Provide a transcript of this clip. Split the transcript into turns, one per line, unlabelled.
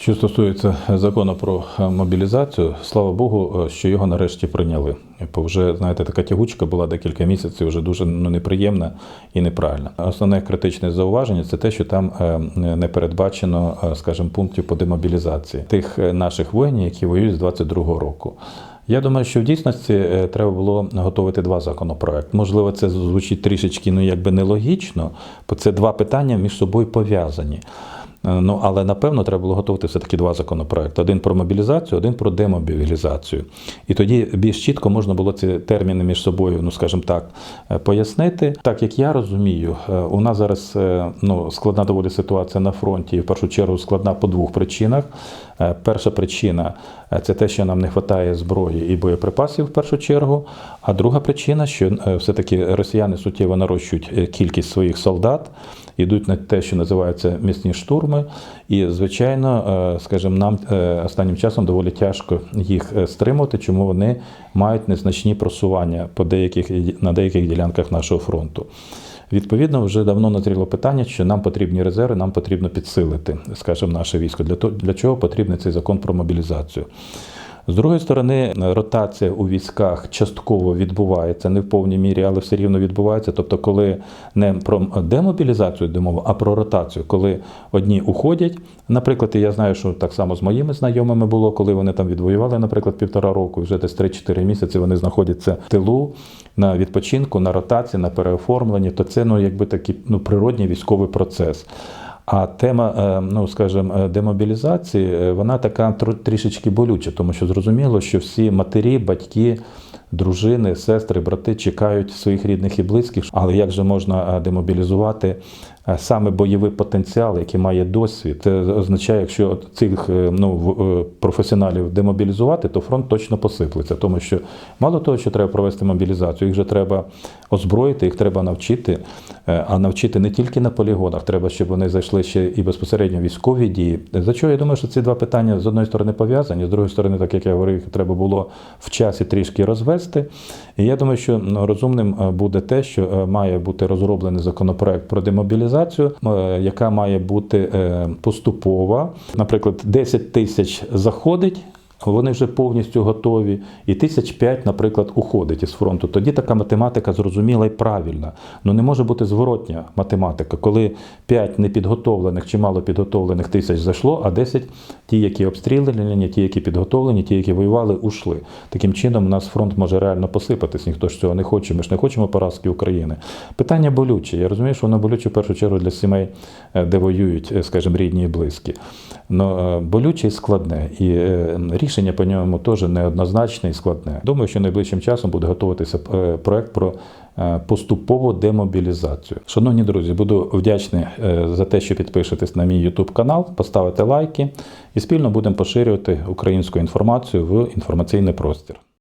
Що стосується закону про е, мобілізацію, слава Богу, е, що його нарешті прийняли. Бо вже знаєте, така тягучка була декілька місяців, вже дуже ну, неприємна і неправильна. Основне критичне зауваження це те, що там е, не передбачено, скажімо, пунктів по демобілізації тих наших воїнів, які воюють з 22-го року. Я думаю, що в дійсності треба було готувати два законопроекти. Можливо, це звучить трішечки ну якби нелогічно, бо це два питання між собою пов'язані. Е, Ну, але напевно треба було готувати все-таки два законопроекти: один про мобілізацію, один про демобілізацію. І тоді більш чітко можна було ці терміни між собою, ну скажімо так, е, пояснити. Так як я розумію, е, у нас зараз ну, складна доволі ситуація на фронті, і в першу чергу складна по двох причинах. Перша причина це те, що нам не вистачає зброї і боєприпасів в першу чергу. А друга причина, що все-таки росіяни суттєво нарощують кількість своїх солдат, йдуть на те, що називається місні штурми. І, звичайно, е, скажімо, нам е, останнім часом доволі тяжко їх е, стримувати, чому вони мають незначні просування по деяких на деяких ділянках нашого фронту. Відповідно, вже давно назріло питання, що нам потрібні резерви, нам потрібно підсилити, скажімо, наше військо. Для того, для чого потрібен цей закон про мобілізацію. З другої сторони, ротація у військах частково відбувається, не в повній мірі, але все рівно відбувається. Тобто, коли не про демобілізацію йде мова, а про ротацію, коли одні уходять. Наприклад, я знаю, що так само з моїми знайомими було, коли вони там відвоювали, наприклад, півтора року, вже десь 3-4 місяці вони знаходяться в тилу на відпочинку, на ротації, на переоформленні, то це ну, якби такий ну, природній військовий процес. А тема, е, ну скажімо, демобілізації, е, вона така трішечки болюча, тому що зрозуміло, що всі матері, батьки, дружини, сестри, брати чекають своїх рідних і близьких. Але як же можна е, демобілізувати е, саме бойовий потенціал, який має досвід? Це означає, якщо цих е, ну, професіоналів демобілізувати, то фронт точно посиплеться, тому що мало того, що треба провести мобілізацію, їх же треба озброїти, їх треба навчити, а навчити не тільки на полігонах, треба, щоб вони зайшли ще і безпосередньо військові дії. За чого я думаю, що ці два питання з одної сторони пов'язані, з другої сторони, так як я говорив, треба було в часі трішки розвести. І я думаю, що ну, розумним е, буде те, що е, має бути розроблений законопроект про демобілізацію, е, яка має бути поступова. Наприклад, 10 тисяч заходить. Вони вже повністю готові, і тисяч п'ять, наприклад, уходить із фронту. Тоді така математика зрозуміла і правильна. Ну не може бути зворотня математика, коли 5 непідготовлених чи мало підготовлених тисяч зайшло, а 10 ті, які обстріляні, ті, які підготовлені, ті, які воювали, ушли. Таким чином, у нас фронт може реально посипатись. Ніхто ж цього не хоче. Ми ж не хочемо поразки України. Питання болюче. Я розумію, що воно болюче в першу чергу для сімей, е, де воюють, е, скажімо, рідні і близькі. Но болюче і складне. І е, рішення по ньому теж неоднозначне і складне. Думаю, що найближчим часом буде готуватися е, проект про е, поступову демобілізацію. Шановні друзі, буду вдячний е, за те, що підпишетесь на мій YouTube канал, поставите лайки і спільно будемо поширювати українську інформацію в інформаційний простір.